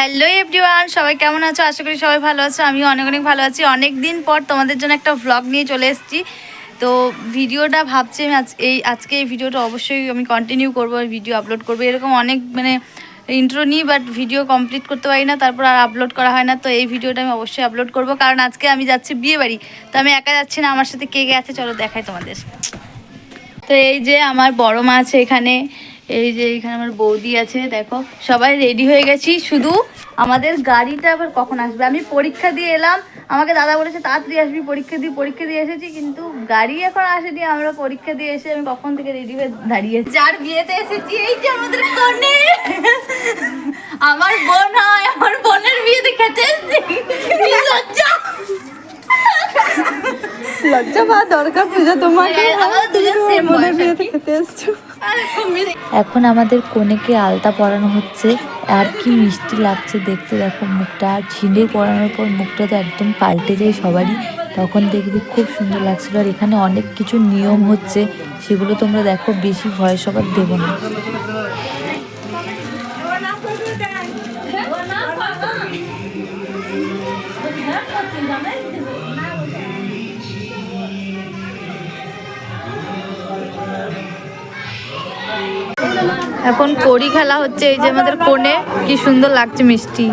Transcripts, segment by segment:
Hello everyone, সবাই কেমন আছো? আশা করি সবাই ভালো আছো। আমিও অনেক অনেক ভালো আছি। অনেক দিন পর তোমাদের জন্য একটা ভ্লগ নিয়ে চলে এসেছি। তো ভিডিওটা ভাবছি আমি আজ এই আজকে এই ভিডিওটা অবশ্যই আমি কন্টিনিউ করব ভিডিও আপলোড করব। এরকম অনেক মানে ইন্ট্রো নিই বাট ভিডিও কমপ্লিট করতে পারি না, তারপর আর আপলোড করা হয় না। তো এই ভিডিওটা আমি অবশ্যই আপলোড করব। কারণ আজকে আমি যাচ্ছি বিয়ে বাড়ি। তো আমি একা যাচ্ছি না, আমার সাথে কে কে আছে? চলো দেখাই তোমাদের। তো এই যে আমার বড় মা আছে এখানে। এই যে এখানে আমার বৌদি আছে দেখো সবাই রেডি হয়ে গেছি। শুধু আমাদের গাড়িটা আবার কখন আসবে? আমি পরীক্ষা দিয়ে এলাম। আমাকে দাদা বলেছে তাড়াতাড়ি আসবি পরীক্ষা দিয়ে পরীক্ষা দিয়ে এসেছি। কিন্তু গাড়ি এখন আসেনি আমরা পরীক্ষা দিয়ে এসে আমি কখন থেকে রেডি হয়ে দাঁড়িয়ে যার বিয়েতে এসেছি এই যে আমাদের কনে আমার বোন হয় আমার বোনের বিয়েতে খেতে এসেছি। লজ্জা দরকার পূজা তোমাকে। খেতে এসছো। এখন আমাদের কনেকে আলতা পরানো হচ্ছে? আর কি মিষ্টি লাগছে দেখতে? দেখো মুখটা আর ছিঁড়ে পরানোর পর মুখটা তো একদম পাল্টে যায় সবারই। তখন দেখবি খুব সুন্দর লাগছিল। আর এখানে অনেক কিছু নিয়ম হচ্ছে সেগুলো তোমরা দেখো বেশি ভয় সবার দেবো না। এখন কড়ি খেলা হচ্ছে, এই যে আমাদের কোণে, কি সুন্দর লাগছে মিষ্টি।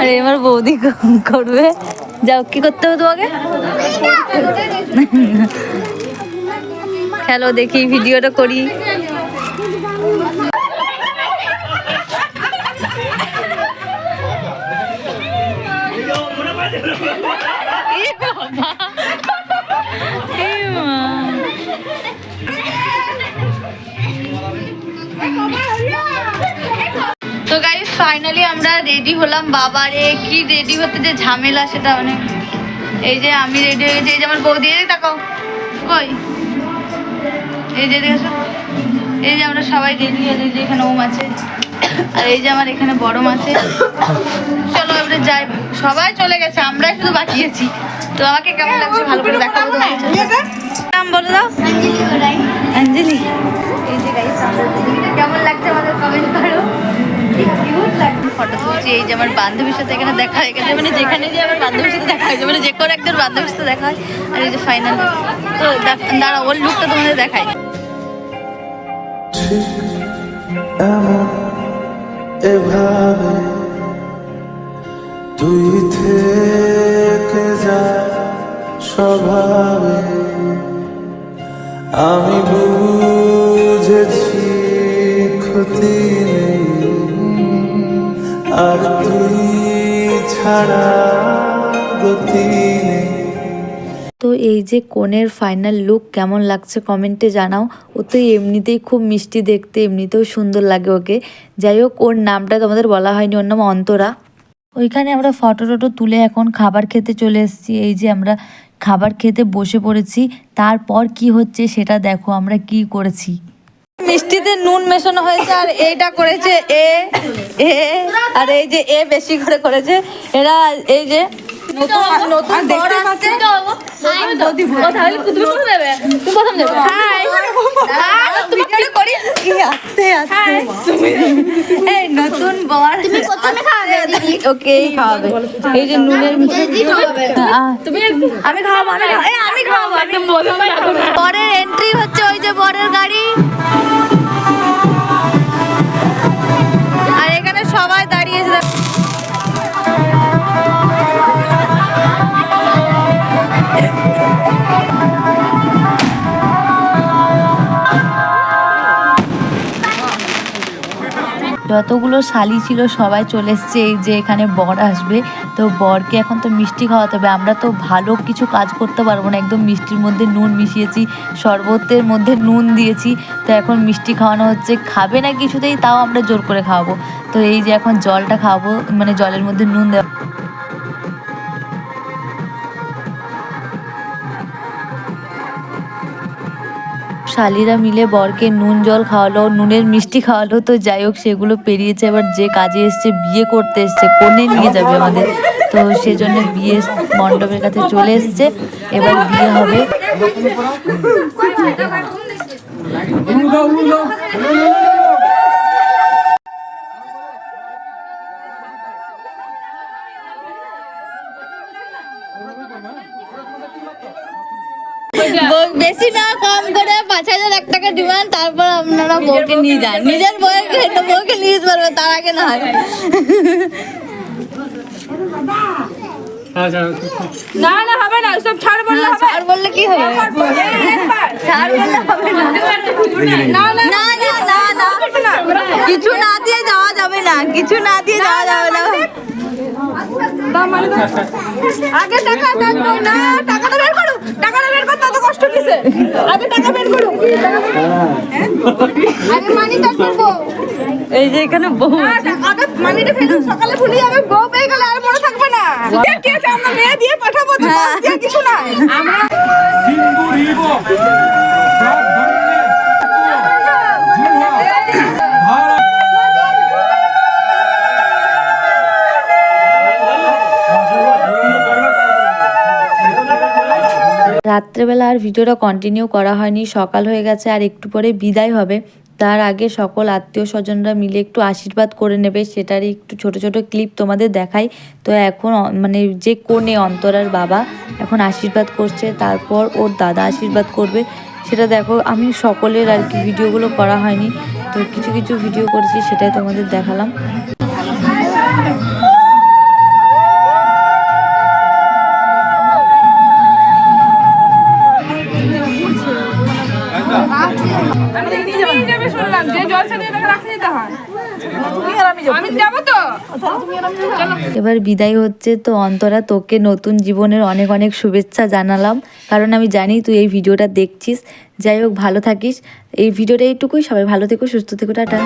আরে, এবার বৌদি করবে। যাও, কি করতে হবে তোমাকে? খেলো, দেখি, ভিডিওটা করি। ফাইনালি আমরা রেডি হলাম, বাবারে, কি রেডি হতে যে ঝামেলা সেটা অনেক এই যে আমি রেডি হয়ে গেছি, এই যে আমার বৌদি এই তাকাও। কই? এই যে দেখেছ? এই যে আমরা সবাই রেডি হয়ে যে এখানে ওম আছে। আর এই যে আমার এখানে বড় মাছে চলো যাই। সবাই চলে গেছে আমরাই শুধু বাকি আছি। তো আমাকে কেমন লাগছে ভালো করে দেখাবো নাম বলে দাও। অঞ্জলি এই যে গাইস কেমন লাগছে আমাদের কমেন্ট করো। ফটো তুলছি এই যে আমার বান্ধবীর সাথে এখানে দেখা হয়ে গেছে। মানে যেখানে যে আমার বান্ধবীর সাথে দেখা হয়েছে মানে যে কোনো একজন বান্ধবীর সাথে দেখা হয়। আর এই যে ফাইনাল তো দাঁড়া ওর লুকটা তোমাদের এভাবে তুই থেকে যা স্বভাবে। আমি বুঝেছি ক্ষতি নেই। আর তুই ছাড়া গতি তো এই যে কনের ফাইনাল লুক কেমন লাগছে কমেন্টে জানাও। ও তো এমনিতেই খুব মিষ্টি দেখতে, এমনিতেও সুন্দর লাগে ওকে। যাই হোক, ওর নামটা তোমাদের বলা হয়নি, ওর নাম অন্তরা। ওইখানে আমরা ফটো টটো তুলে এখন খাবার খেতে চলে এসেছি। এই যে আমরা খাবার খেতে বসে পড়েছি, তারপর কি হচ্ছে সেটা দেখো, আমরা কি করেছি। মিষ্টিতে নুন মেশানো হয়েছে আর এইটা করেছে এ এ, আর এই যে এ বেশি করে করেছে। এরা এই যে নতুন নতুন বর আসছে। হাই ভিডিওটা করি। কি আস্তে আস্তে। এই নতুন বর তুমি প্রথমে খাওয়াবে ওকে খাওয়াবে। এই যে নুনের আমি খাওয়াবো আমি খাওয়াবো। এই, আমি খাওয়াবো আমি বরের এন্ট্রি হচ্ছে ওই যে বরের গাড়ি। যতগুলো শালি ছিল, সবাই চলে এসছে এই যে এখানে বর আসবে। তো বরকে এখন তো মিষ্টি খাওয়াতে হবে। আমরা তো ভালো কিছু কাজ করতে পারব না। একদম মিষ্টির মধ্যে নুন মিশিয়েছি, শরবতের মধ্যে নুন দিয়েছি। তো এখন মিষ্টি খাওয়ানো হচ্ছে। খাবে না কিছুতেই, তাও আমরা জোর করে খাওয়াবো। তো এই যে এখন জলটা খাওয়াবো মানে জলের মধ্যে নুন দেওয়া শালিরা মিলে বরকে নুন জল খাওয়ালো, নুনের মিষ্টি খাওয়ালো, তো যাই হোক সেগুলো পেরিয়েছে। এবার যে কাজে এসছে, বিয়ে করতে এসছে, কোণে নিয়ে যাবে আমাদের। তো সেজন্য বিয়ে মণ্ডপের কাছে চলে এসছে। এবার বিয়ে হবে। বেশি না, কম করে পাঁচ হাজার এক টাকা ডিমান্ড তারপর আপনারা বউকে নিয়ে যান নিজের বউকে বউকে নিয়ে যেতে পারবে তার আগে না হয় না না হবে না সব ছাড় বললে হবে ছাড় বললে কি হবে ছাড় বললে হবে না না না না না না না কিছু না দিয়ে যাওয়া যাবে না কিছু না দিয়ে যাওয়া যাবে না আগে টাকা দাও না টাকাটা বের করো টাকাটা বের করতে এত কষ্ট কিসে? আগে টাকা বের করো হ্যাঁ? আগে মানি তো করব এই যে এখানে বউ আগে মানিটা ফেলে সকালে ভুলে যাবে বউ পেয়ে গেলে আর মনে থাকবে না। কি আছে আমরা মেয়ে দিয়ে পাঠাবো তো বাস দিয়ে কিছু না আমরা রাত্রেবেলা আর ভিডিওটা কন্টিনিউ করা হয়নি, সকাল হয়ে গেছে আর একটু পরে বিদায় হবে। তার আগে সকল আত্মীয় স্বজনরা মিলে একটু আশীর্বাদ করে নেবে, সেটারই একটু ছোট ছোট ক্লিপ তোমাদের দেখাই। তো এখন মানে যে কোণে অন্তরার বাবা, এখন আশীর্বাদ করছে, তারপর ওর দাদা আশীর্বাদ করবে। সেটা দেখো, আমি সকলের আর কি, ভিডিওগুলো করা হয়নি। তো কিছু কিছু ভিডিও করেছি, সেটাই তোমাদের দেখালাম। এবার বিদায় হচ্ছে, তো অন্তরা, তোকে নতুন জীবনের অনেক অনেক শুভেচ্ছা জানালাম। কারণ আমি জানি তুই এই ভিডিওটা দেখছিস। যাই হোক, ভালো থাকিস। এই ভিডিওটা এইটুকুই। সবাই ভালো থেকো, সুস্থ থেকো, টাটা।